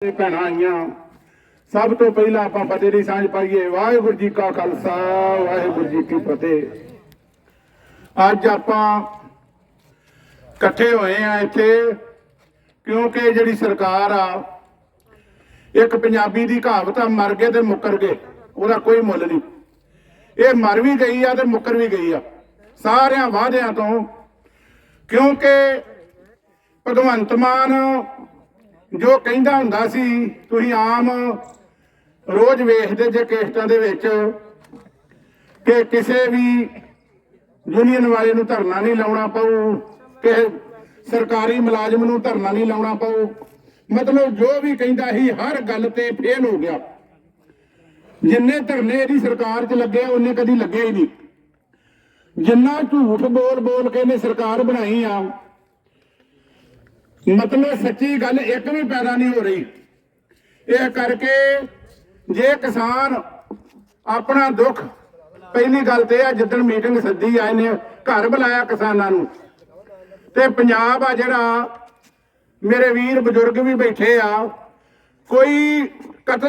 ਤੇ ਭੈਣਾਂ ਆਈਆਂ। ਸਭ ਤੋਂ ਪਹਿਲਾਂ ਆਪਾਂ ਫਤਿਹ ਦੀ ਸਾਂਝ ਪਾਈਏ। ਵਾਹਿਗੁਰੂ ਜੀ ਕਾ ਖਾਲਸਾ, ਵਾਹਿਗੁਰੂ ਜੀ ਕੀ ਫਤਿਹ। ਅੱਜ ਆਪਾਂ ਇਕੱਠੇ ਹੋਏ ਆ ਇੱਥੇ, ਕਿਉਂਕਿ ਜਿਹੜੀ ਸਰਕਾਰ ਆ, ਇੱਕ ਪੰਜਾਬੀ ਦੀ ਕਹਾਵਤ ਆ ਮਰ ਗਏ ਤੇ ਮੁੱਕਰ ਗਏ। ਉਹਦਾ ਕੋਈ ਮੁੱਲ ਨਹੀਂ। ਇਹ ਮਰ ਵੀ ਗਈ ਆ ਤੇ ਮੁੱਕਰ ਵੀ ਗਈ ਆ। ਸਾਰਿਆਂ ਵਾਅਦਿਆਂ ਤੋਂ, ਕਿਉਂਕਿ ਭਗਵੰਤ ਮਾਨ ਜੋ ਕਹਿੰਦਾ ਹੁੰਦਾ ਸੀ, ਤੁਸੀਂ ਆਮ ਰੋਜ਼ ਵੇਖਦੇ ਜੇ ਕੇਸਟਾਂ ਦੇ ਵਿੱਚ ਕਿ ਕਿਸੇ ਵੀ ਯੂਨੀਅਨ ਵਾਲੇ ਨੂੰ ਧਰਨਾ ਨਹੀਂ ਲਾਉਣਾ ਪਊ, ਕਿ ਸਰਕਾਰੀ ਮੁਲਾਜ਼ਮ ਨੂੰ ਧਰਨਾ ਨਹੀਂ ਲਾਉਣਾ ਪਊ। ਮਤਲਬ ਜੋ ਵੀ ਕਹਿੰਦਾ ਸੀ, ਹਰ ਗੱਲ ਤੇ ਫੇਲ ਹੋ ਗਿਆ। ਜਿੰਨੇ ਧਰਨੇ ਇਹਦੀ ਸਰਕਾਰ 'ਚ ਲੱਗੇ ਉਹਨੇ ਕਦੀ ਲੱਗੇ ਹੀ ਨਹੀਂ। ਜਿੰਨਾ ਝੂਠ ਬੋਲ ਬੋਲ ਕੇ ਇਹਨੇ ਸਰਕਾਰ ਬਣਾਈ ਆ ਮਤਲਬ ਸੱਚੀ ਗੱਲ ਇੱਕ ਵੀ ਪੈਦਾ ਨਹੀਂ ਹੋ ਰਹੀ। ਇਹ ਕਰਕੇ ਜੇ ਕਿਸਾਨ ਆਪਣਾ ਦੁੱਖ, ਪਹਿਲੀ ਗੱਲ ਤੇ ਆ, ਜਿੱਦਣ ਮੀਟਿੰਗ ਸੱਦੀ ਆਏ ਨੇ ਘਰ ਬੁਲਾਇਆ ਕਿਸਾਨਾਂ ਨੂੰ। ਤੇ ਪੰਜਾਬ ਆ ਜਿਹੜਾ, ਮੇਰੇ ਵੀਰ ਬਜ਼ੁਰਗ ਵੀ ਬੈਠੇ ਆ, ਕੋਈ ਕਤਲ